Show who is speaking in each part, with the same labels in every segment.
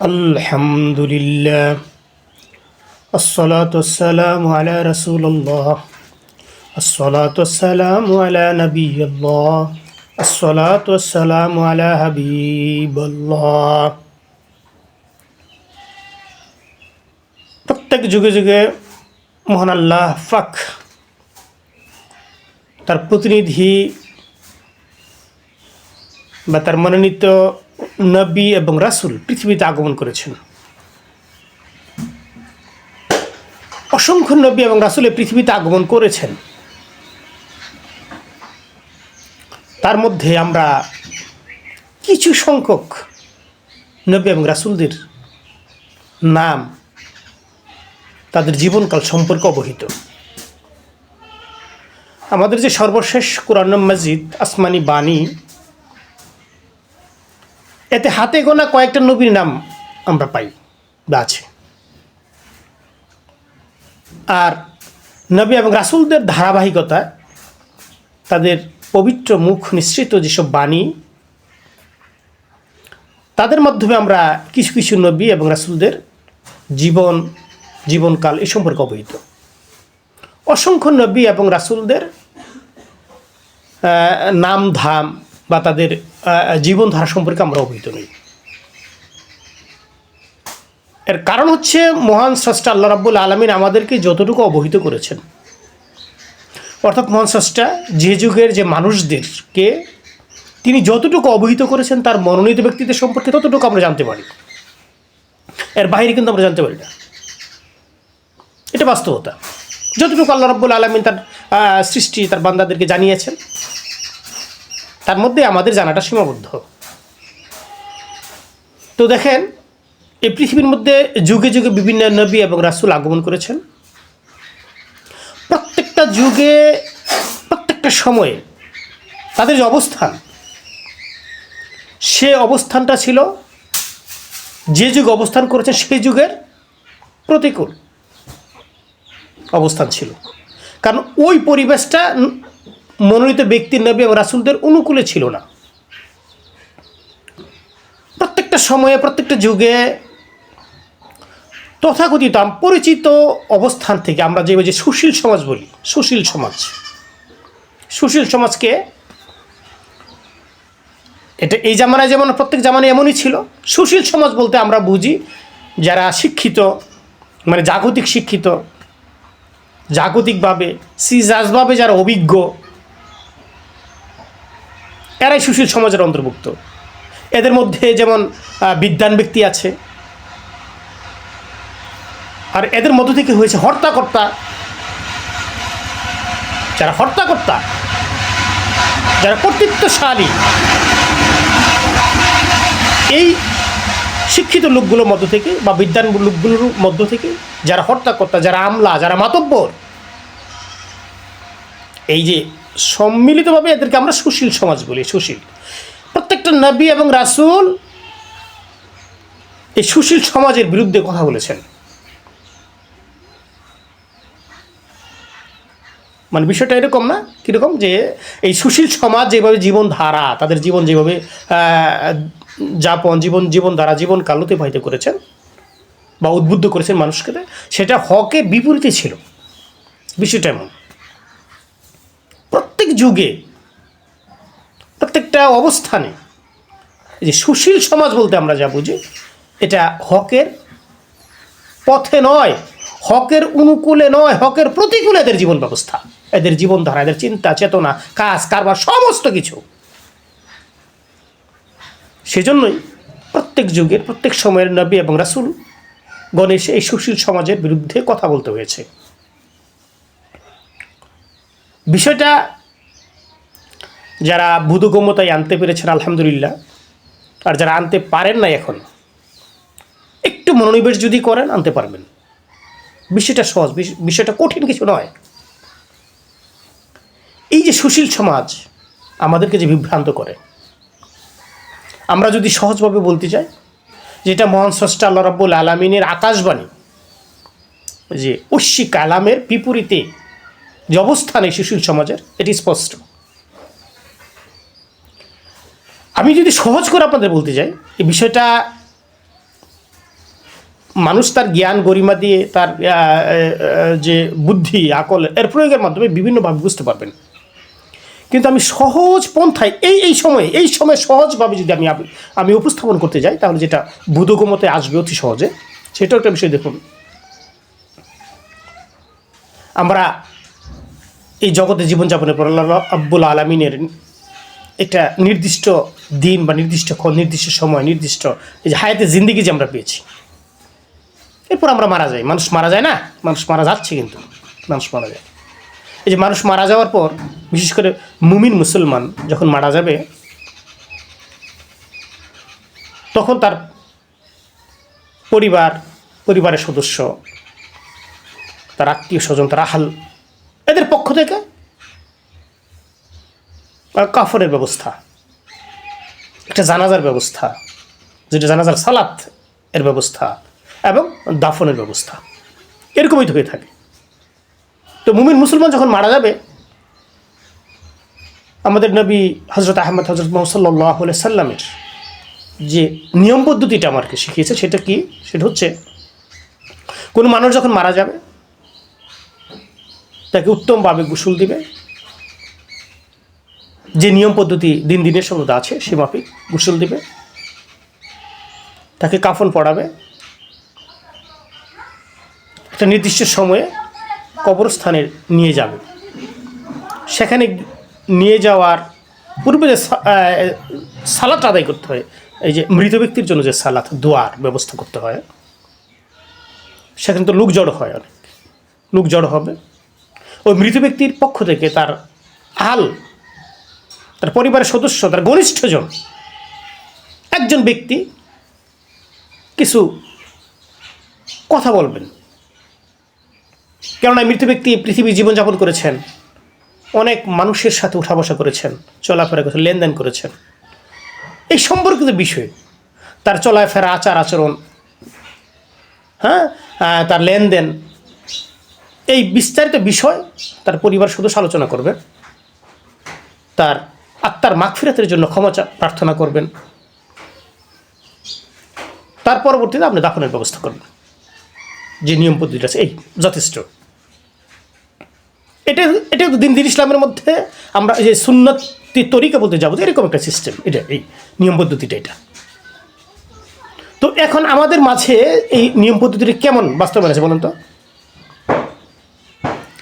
Speaker 1: الحمد لله الصلاة والسلام على رسول الله الصلاة والسلام على نبي الله الصلاة والسلام على حبيب الله প্রত্যেক যুগে যুগে মহান আল্লাহ ফাক তার প্রতিনিধি বা তার মনোনীত নবী এবং রাসূল পৃথিবীতে আগমন করেছেন। অসংখ্য নবী এবং রাসূল পৃথিবীতে আগমন করেছেন। তার মধ্যে আমরা কিছু সংখ্যক নবী এবং রাসূলদের নাম তাদের জীবনকাল সম্পর্কে অবহিত। আমাদের যে সর্বশেষ কোরআন মসজিদ আসমানি বাণী এতে হাতে গোনা কয়েকটা নবীর নাম আমরা পাই বা আছে। আর নবী এবং রাসূলদের ধারাবাহিকতা, তাদের পবিত্র মুখ নিঃসৃত যেসব বাণী, তাদের মাধ্যমে আমরা কিছু কিছু নবী এবং রাসুলদের জীবন, জীবনকাল এ সম্পর্কে অবহিত। অসংখ্য নবী এবং রাসূলদের নাম ধাম বা তাদের জীবনধারা সম্পর্কে আমরা অবহিত নই। এর কারণ হচ্ছে মহান স্রষ্টা আল্লাহ রাব্বুল আলমিন আমাদেরকে যতটুকু অবহিত করেছেন। অর্থাৎ মহান স্রষ্টা যে যুগের যে মানুষদেরকে তিনি যতটুকু অবহিত করেছেন তার মনোনীত ব্যক্তিদের সম্পর্কে ততটুকু আমরা জানতে পারি। এর বাইরে কিন্তু আমরা জানতে পারি না। এটা বাস্তবতা। যতটুকু আল্লাহ রাব্বুল আলমিন তার সৃষ্টি তার বান্দাদেরকে জানিয়েছেন তার মধ্যে আমাদের জানাটা সীমাবদ্ধ। তো দেখেন এই পৃথিবীর মধ্যে যুগে যুগে বিভিন্ন নবী এবং রাসূল আগমন করেছেন। প্রত্যেকটা যুগে, প্রত্যেকটা সময়ে তাদের যে অবস্থান, সে অবস্থানটা ছিল যে যুগ অবস্থান করেছেন, সেই যুগের প্রতিকূল অবস্থান ছিল। কারণ ওই পরিবেশটা মনোনীত ব্যক্তির নবী এবং রাসুলদের অনুকূলে ছিল না। প্রত্যেকটা সময়ে, প্রত্যেকটা যুগে তথাকথিত, পরিচিত অবস্থান থেকে আমরা যে যে সুশীল সমাজ বলি, সুশীল সমাজ। সুশীল সমাজকে এটা এই জামানায় যেমন, প্রত্যেক জামানায় এমনই ছিল। সুশীল সমাজ বলতে আমরা বুঝি যারা শিক্ষিত মানে জাগতিক শিক্ষিত, জাগতিকভাবে সিজাজভাবে যারা অভিজ্ঞ এরাই সুশীল সমাজের অন্তর্ভুক্ত। এদের মধ্যে যেমন বিদ্যান ব্যক্তি আছে, আর এদের মধ্য থেকে হয়েছে হর্তাকর্তা। যারা হর্তাকর্তা, যারা কর্তৃত্বশালী, এই শিক্ষিত লোকগুলোর মধ্য থেকে বা বিদ্যান লোকগুলোর মধ্য থেকে যারা হর্তাকর্তা, যারা আমলা, যারা মাতব্বর, এই যে সম্মিলিতভাবে এদেরকে আমরা সুশীল সমাজ বলি, সুশীল। প্রত্যেকটা নবী এবং রাসুল এই সুশীল সমাজের বিরুদ্ধে কথা বলেছেন। মানে বিষয়টা এরকম না? কীরকম যে এই সুশীল সমাজ যেভাবে জীবনধারা, তাদের জীবন যেভাবে যাপন, জীবন, জীবনধারা জীবনকাল অতিবাহিত করেছেন বা উদ্বুদ্ধ করেছেন মানুষকে, সেটা হকে বিপরীতে ছিল। বিষয়টা এমন। প্রত্যেক যুগে, প্রত্যেকটা অবস্থানে যে সুশীল সমাজ বলতে আমরা যা বুঝি, এটা হকের পথে নয়, হকের অনুকূলে নয়, হকের প্রতিকূলে এদের জীবন ব্যবস্থা, এদের জীবনধারা, এদের চিন্তা, চেতনা, কাজ, কারবার, সমস্ত কিছু। সেজন্যই প্রত্যেক যুগের, প্রত্যেক সময়ের নবী এবং রাসুল গণেশ এই সুশীল সমাজের বিরুদ্ধে কথা বলতে হয়েছে। বিষয়টা যারা বুধগম্যতায় আনতে পেরেছেন, আলহামদুলিল্লাহ, আর যারা আনতে পারেন না এখন, একটু মনোনিবেশ যদি করেন, আনতে পারবেন। বিষয়টা সহজ, বিষ- বিষয়টা কঠিন কিছু নয়। এই যে সুশীল সমাজ আমাদেরকে যে বিভ্রান্ত করে, আমরা যদি সহজভাবে বলতে চাই, যেটা মহান স্রষ্টা আল্লাহ রাব্বুল আলমিনের আকাশবাণী, যে ঐশ্বিক কালামের বিপরীতে যে অবস্থান এই সুশীল সমাজের, এটি স্পষ্ট। আমি যদি সহজ করে আপনাদের বলতে চাই এই বিষয়টা মানুষ তার জ্ঞান, গরিমা দিয়ে তার যে বুদ্ধি, আকল, এর প্রয়োগের মাধ্যমে বিভিন্নভাবে বুঝতে পারবেন। কিন্তু আমি সহজ পন্থায় এই এই সময়ে এই সময়ে সহজভাবে যদি আমি আমি উপস্থাপন করতে যাই, তাহলে যেটা বুধগমতে আসবে অতি সহজে, সেটাও একটা বিষয় দেখুন। আমরা এই জগতে জীবনযাপনের পর আল্লাহ আব্বুল আলমিনের একটা নির্দিষ্ট দিন বা নির্দিষ্ট নির্দিষ্ট সময়, নির্দিষ্ট এই যে হায়াতে জিন্দিগি যে আমরা পেয়েছি, এরপর আমরা মারা যাই। মানুষ মারা যায় না? মানুষ মারা যাচ্ছে কিন্তু। মানুষ মারা যায়। এই যে মানুষ মারা যাওয়ার পর, বিশেষ করে মুমিন মুসলমান যখন মারা যাবে, তখন তার পরিবার, পরিবারের সদস্য, তার আত্মীয় স্বজন, তার আহাল থেকে? আহ, কাফনের ব্যবস্থা। একটা জানাজার ব্যবস্থা। যেটা জানাজার সালাত এর ব্যবস্থা এবং দাফনের ব্যবস্থা। এরকমই হয়ে থাকে। তো মুমিন মুসলমান যখন মারা যাবে আমাদের নবী হজরত আহমদ হজরত মোহাম্মদ সাল্লামের যে নিয়ম পদ্ধতিটা আমাকে শিখিয়েছে সেটা কি? সেটা হচ্ছে কোনো মানুষ যখন মারা যাবে তাকে উত্তমভাবে গোসল দিবে। যে নিয়ম পদ্ধতি দিন দিনের সঙ্গে আছে, সে মাফিক গোসল দিবে। তাকে কাফন পড়াবে একটা নির্দিষ্ট সময়ে কবরস্থানে নিয়ে যাবে। সেখানে নিয়ে যাওয়ার পূর্বে যে সালাত আদায় করতে হয়, এই যে মৃত ব্যক্তির জন্য যে সালাত, দোয়ার ব্যবস্থা করতে হয়, সেখানে তো লোক জড়ো হয় অনেক। লোক জড়ো হবে। ওই মৃত ব্যক্তির পক্ষ থেকে তার আল তার পরিবারের সদস্য, তার ঘনিষ্ঠজন, একজন ব্যক্তি কিছু কথা বলবেন। কেননা মৃত ব্যক্তি পৃথিবী জীবনযাপন করেছেন, অনেক মানুষের সাথে উঠা বসা করেছেন, চলাফেরা করেছেন, লেনদেন করেছেন। এই সম্পর্কিত বিষয় তার চলাফেরা আচার আচরণ হ্যাঁ তার লেনদেন এই বিস্তারিত বিষয় তার পরিবার সদস্য আলোচনা করবে। তার আত্মার মাগফিরাতের জন্য ক্ষমা প্রার্থনা করবেন। তার পরবর্তীতে আপনি দাফনের ব্যবস্থা করবেন। যে নিয়ম পদ্ধতিটা আছে, এই যথেষ্ট। এটা এটা তো দিন দিন ইসলামের মধ্যে আমরা যে সুন্নতি তরিকা বলতে যাব এরকম একটা সিস্টেম এটা, এই নিয়ম পদ্ধতিটা এটা। তো এখন আমাদের মাঝে এই নিয়ম পদ্ধতিটা কেমন বাস্তবায়ন আছে বলুন তো?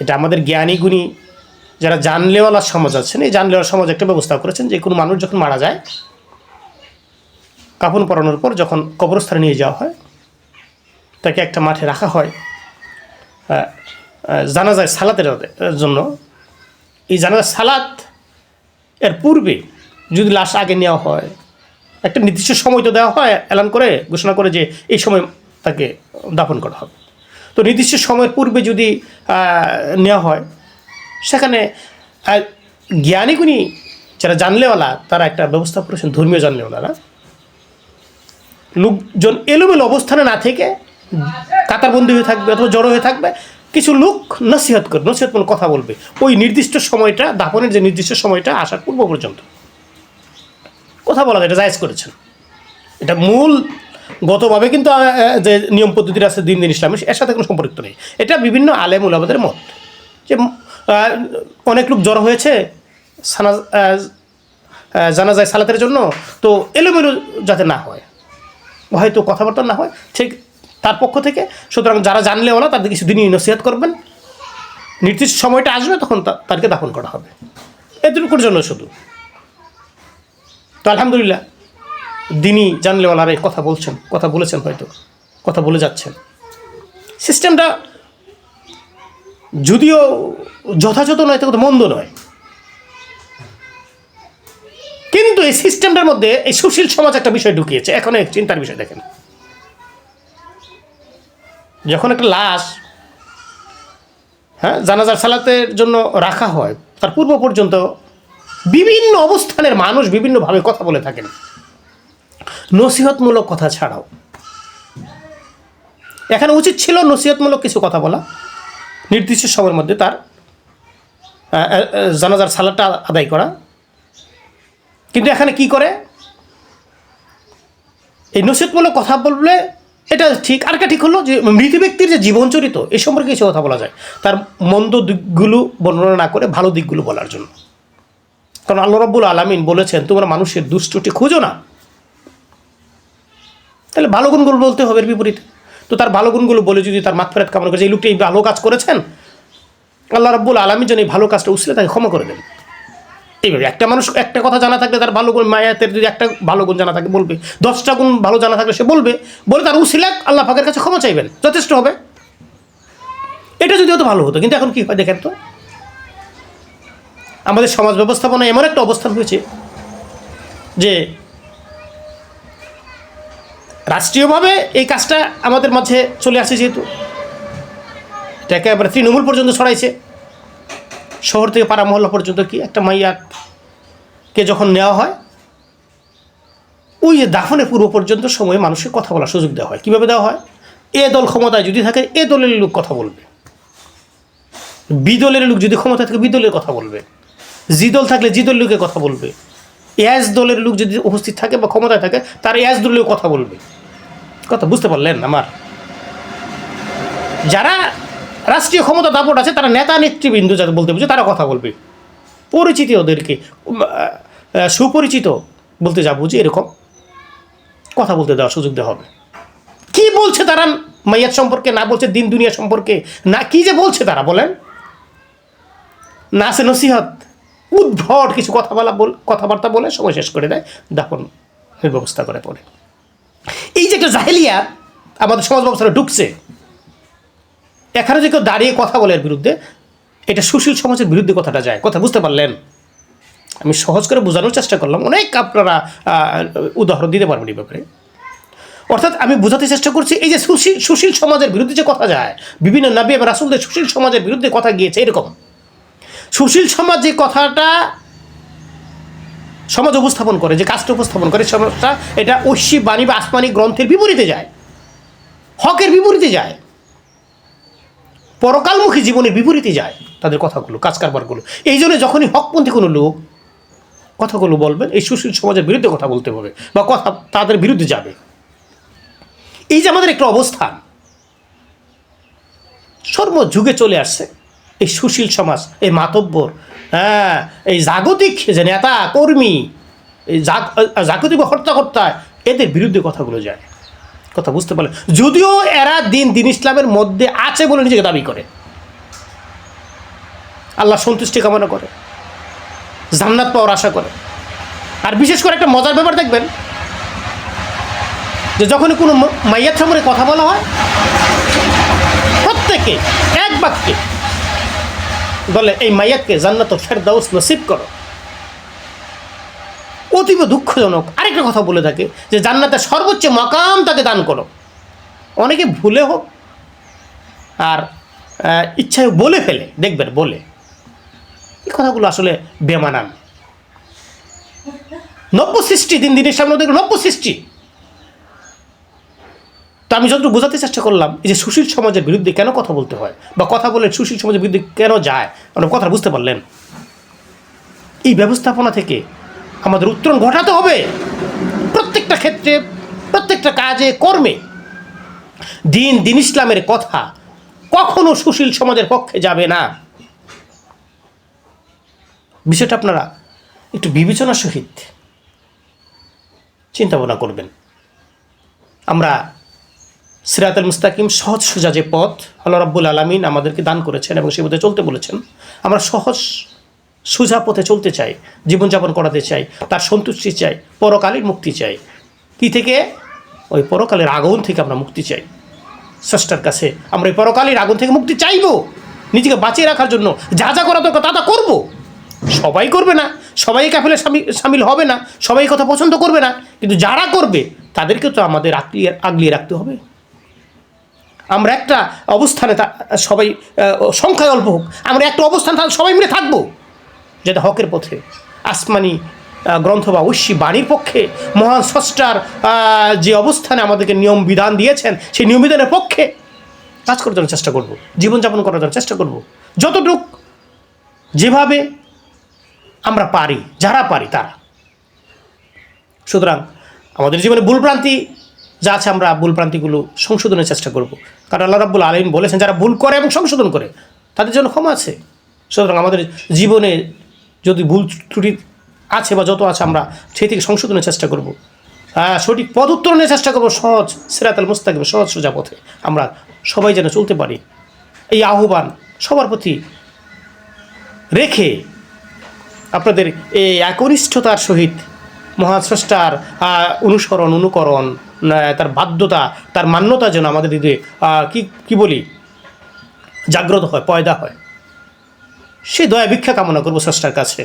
Speaker 1: এটা আমাদের জ্ঞানী গুণী যারা জানলেওয়ালা সমাজ আছেন এই জানলেওয়ালা সমাজ একটা ব্যবস্থা করেছেন যে কোনো মানুষ যখন মারা যায় কাপড় পরানোর পর যখন কবরস্থানে নিয়ে যাওয়া হয় তাকে একটা মাঠে রাখা হয় আহ, জানাজায় সালাতের জন্য। এই জানাজার সালাত এর পূর্বে যদি লাশ আগে নেওয়া হয় একটা নির্দিষ্ট সময় তো দেওয়া হয় এলান করে ঘোষণা করে যে এই সময় তাকে দাফন করা হবে। তো নির্দিষ্ট সময়ের পূর্বে যদি নেওয়া হয়, সেখানে জ্ঞানীগুণী যারা জানলেওয়ালা, তারা একটা ব্যবস্থা করেছেন, ধর্মীয় জানলেওয়ালারা। লোকজন এলোমেলো অবস্থানে না থেকে কাতারবন্দি হয়ে থাকবে অথবা জড়ো হয়ে থাকবে, কিছু লোক নসিহত করবে নসিহতমূলক কথা বলবে। ওই নির্দিষ্ট সময়টা দাপনের যে নির্দিষ্ট সময়টা আসার পূর্ব পর্যন্ত। কথা বলা যায়, এটা জায়েজ করেছেন। এটা মূল গতভাবে কিন্তু যে নিয়ম পদ্ধতিটা আছে দিন দিন ইসলামের, এর সাথে কোনো সম্পর্কিত নেই। এটা বিভিন্ন আলেম উলামাদের মত। যে অনেক লোক জড়ো হয়েছে জানা যায় সালাতের জন্য, তো এলোমেলো যাতে না হয়, হয়তো কথাবার্তা না হয়, ঠিক তার পক্ষ থেকে, সুতরাং যারা জানলে ওলা তাদের কিছু দিনই নসিহাত করবেন। নির্দিষ্ট সময়টা আসবে, তখন তাদেরকে দাফন করা হবে। এতটুকুর জন্য শুধু। তো আলহামদুলিল্লাহ দিনই জানলেওয়ালারা কথা বলছেন, কথা বলেছেন হয়তো, কথা বলে যাচ্ছেন। সিস্টেমটা যদিও যথাযথ নয় তো মন্দ নয়। কিন্তু এই সিস্টেমটার মধ্যে এই সুশীল সমাজ একটা বিষয় ঢুকিয়েছে। এখন এক চিন্তার বিষয় দেখেন। যখন একটা লাশ হ্যাঁ জানাজার সালাতের জন্য রাখা হয়, তার পূর্ব পর্যন্ত বিভিন্ন অবস্থানের মানুষ বিভিন্নভাবে কথা বলে থাকেন। নসিহতমূলক কথা ছাড়াও। এখানে উচিত ছিল নসিহতমূলক কিছু কথা বলা। নির্দিষ্ট সময়ের মধ্যে তার জানাজার সালাদটা আদায় করা। কিন্তু এখানে কি করে? এই নসিহতমূলক কথা বললে এটা ঠিক, আরেকটা ঠিক হলো যে মৃত ব্যক্তির যে জীবন চরিত এ সম্পর্কে কিছু কথা বলা যায়। তার মন্দ দিকগুলো বর্ণনা না করে ভালো দিকগুলো বলার জন্য। কারণ আল্লাহ রব্বুল আলামিন বলেছেন, তোমরা মানুষের দুষ্টটি খুঁজো না। তাহলে ভালো গুণগুলো বলতে হবে এর বিপরীতে। তো তার ভালো গুণগুলো বলে যদি তার মাতফেরাত কামনা করেছে এই লোকটি এই ভালো কাজ করেছেন, আল্লাহ রব্বুল আলমীর যেন এই ভালো কাজটা উসলে তাকে ক্ষমা করে দেন। এইভাবে একটা মানুষ একটা কথা জানা থাকলে তার ভালো গুণ মায়াতের যদি একটা ভালো গুণ জানা থাকে বলবে, দশটা গুণ ভালো জানা থাকলে সে বলবে, বলে তার উসিলাক আল্লাহ পাকের কাছে ক্ষমা চাইবেন। যথেষ্ট হবে। এটা যদি হতো ভালো হতো, কিন্তু এখন কি হয় দেখেন তো? আমাদের সমাজ ব্যবস্থাপনা এমন একটা অবস্থান হয়েছে যে রাষ্ট্রীয়ভাবে এই কাজটা আমাদের মাঝে চলে আসে যেহেতু। এটা একেবারে তৃণমূল পর্যন্ত ছড়াইছে। শহর থেকে পাড়া মহল্লা পর্যন্ত কি একটা মাইয়াকে যখন নেওয়া হয়, ওই যে দাফনের পূর্ব পর্যন্ত সময়ে মানুষকে কথা বলার সুযোগ দেওয়া হয়। কীভাবে দেওয়া হয়? এ দল ক্ষমতায় যদি থাকে, এ দলের লোক কথা বলবে। বি দলের লোক যদি ক্ষমতায় থাকে, বি দলের কথা বলবে। জি দল থাকলে জি দলের লোকের কথা বলবে। এস দলের লোক যদি উপস্থিত থাকে বা ক্ষমতায় থাকে, তার এস দলের কথা বলবে। কথা বুঝতে পারলেন আমার। যারা রাষ্ট্রীয় ক্ষমতা দাপট আছে, তারা নেতা, নেতৃবৃন্দ যাতে বলতে বুঝে, তারা কথা বলবে। পরিচিতি ওদেরকে সুপরিচিত বলতে যা বুঝি এরকম, কথা বলতে দেওয়ার সুযোগ দেওয়া হবে। কি বলছে তারা মাইয়াত সম্পর্কে, না বলছে দিন দুনিয়া সম্পর্কে, না কি যে বলছে তারা বলেন? না আছে নসিহত, উদ্ভট কিছু কথা বলা কথাবার্তা বলে সময় শেষ করে দেয় দাফন ব্যবস্থা করে পড়ে এই যে একটা জাহেলিয়া আমাদের সমাজ ব্যবস্থাটা ঢুকছে, এখানে যে কেউ দাঁড়িয়ে কথা বলে এর বিরুদ্ধে, এটা সুশীল সমাজের বিরুদ্ধে কথাটা যায়। কথা বুঝতে পারলেন? আমি সহজ করে বোঝানোর চেষ্টা করলাম, অনেক আপনারা উদাহরণ দিতে পারবেন এই ব্যাপারে। অর্থাৎ আমি বোঝাতে চেষ্টা করছি, এই যে সুশীল সুশীল সমাজের বিরুদ্ধে যে কথা যায়, বিভিন্ন নবী এবং রাসুলদের সুশীল সমাজের বিরুদ্ধে কথা গিয়েছে এরকম। সুশীল সমাজ যে কথাটা সমাজ উপস্থাপন করে, যে কাজটা উপস্থাপন করে, সমাজটা এটা ঐশী বাণী বা আসমানি গ্রন্থের বিপরীতে যায়। হকের বিপরীতে যায়। পরকালমুখী জীবনের বিপরীতে যায় তাদের কথাগুলো কাজ কারবারগুলো এই জন্য যখনই হকপন্থী কোনো লোক কথাগুলো বলবেন, এই সুশীল সমাজের বিরুদ্ধে কথা বলতে হবে বা কথা তাদের বিরুদ্ধে যাবে। এই যে আমাদের একটা অবস্থান, সর্বযুগে চলে আসছে এই সুশীল সমাজ, এই মাতব্বর হ্যাঁ এই জাগতিক যে নেতা, কর্মী, এই জাগ- জাগতিক হত্যাকর্তা এদের বিরুদ্ধে কথাগুলো যায়। কথা বুঝতে পারলেন যদিও এরা দিন দিন ইসলামের মধ্যে আছে বলে নিজেকে দাবি করে। আল্লাহ সন্তুষ্টি কামনা করে। জান্নাত পাওয়ার আশা করে। আর বিশেষ করে একটা মজার ব্যাপার দেখবেন, যে যখনই কোনো ম- মাইয়াত সম্পর্কে কথা বলা হয়, প্রত্যেকে এক বাক্যে বলে, এই মাইয়াতকে জান্নাত ফেরদাউস নসিব করো। অতীব দুঃখজনক আরেকটা কথা বলে থাকে, যে জান্নাতের সর্বোচ্চ মকাম তাকে দান করো। অনেকে ভুলে হোক, আর ইচ্ছায় বলে ফেলে, দেখবেন, বলে। এই কথাগুলো আসলে বেমানান। নব্য সৃষ্টি দিন দিনের সামনে দেখবেন নব্য সৃষ্টি তো আমি যতটুকু বোঝাতে চেষ্টা করলাম, এই যে সুশীল সমাজের বিরুদ্ধে কেন কথা বলতে হয়? বা কথা বলে সুশীল সমাজের বিরুদ্ধে কেন যায়? আপনার কথা বুঝতে পারলেন? এই ব্যবস্থাপনা থেকে আমাদের উত্তরণ ঘটাতে হবে। প্রত্যেকটা ক্ষেত্রে, প্রত্যেকটা কাজে, কর্মে দিন দিন ইসলামের কথা কখনো সুশীল সমাজের পক্ষে যাবে না। বিষয়টা আপনারা একটু বিবেচনার সহিত চিন্তা ভাবনা করবেন। আমরা সিরাতুল মুস্তাকিম সহজ সোজা যে পথ আল্লাহ রাব্বুল আলমিন আমাদেরকে দান করেছেন এবং সে পথে চলতে বলেছেন। আমরা সহজ সোজা পথে চলতে চাই, জীবনযাপন করাতে চাই, তার সন্তুষ্টি চাই, পরকালের মুক্তি চাই। কি থেকে? ওই পরকালের আগুন থেকে আমরা মুক্তি চাই। স্রষ্টার কাছে আমরা এই পরকালের আগুন থেকে মুক্তি চাইব। নিজেকে বাঁচিয়ে রাখার জন্য যা যা করা দরকার তা তা করব। সবাই করবে না সবাই কাফেলে সামিল হবে না, সবাই কথা পছন্দ করবে না, কিন্তু যারা করবে তাদেরকে তো আমাদের আগলিয়ে আগলিয়ে রাখতে হবে। আমরা একটা অবস্থানে সবাই সংখ্যায় অল্প হোক, আমরা একটা অবস্থান থাক- সবাই মিলে থাকব। যেটা হকের পথে। আসমানি গ্রন্থ বা ঐশী বাণীর পক্ষে মহান স্রষ্টার যে অবস্থানে আমাদেরকে নিয়ম বিধান দিয়েছেন, সেই নিয়ম বিধানের পক্ষে কাজ করার জন্য চেষ্টা করব জীবনযাপন করার জন্য চেষ্টা করব। যতটুক যেভাবে আমরা পারি, যারা পারি তারা। সুতরাং আমাদের জীবনে ভুলভ্রান্তি যা আছে আমরা ভুল প্রান্তিগুলো সংশোধনের চেষ্টা করব। কারণ আল্লাহ রাব্বুল আলমিন বলেছেন, যারা ভুল করে এবং সংশোধন করে, তাদের জন্য ক্ষমা আছে। সুতরাং আমাদের জীবনে যদি ভুল ত্রুটি আছে বা যত আছে আমরা সেই থেকে সংশোধনের চেষ্টা করব। সঠিক পদ উত্তরণের চেষ্টা করব, সহজ সিরাতাল মুস্তাকিম, সহজ সোজা পথে আমরা সবাই যেন চলতে পারি। এই আহ্বান সবার প্রতি রেখে আপনাদের এই একনিষ্ঠতার সহিত মহাস্রষ্টার অনুসরণ, অনুকরণ তার বাধ্যতা, তার মান্যতা যেন আমাদের দিদি কি কি বলি? জাগ্রত হয়, পয়দা হয়। সে দয়া ভিক্ষা কামনা করব স্রষ্টার কাছে।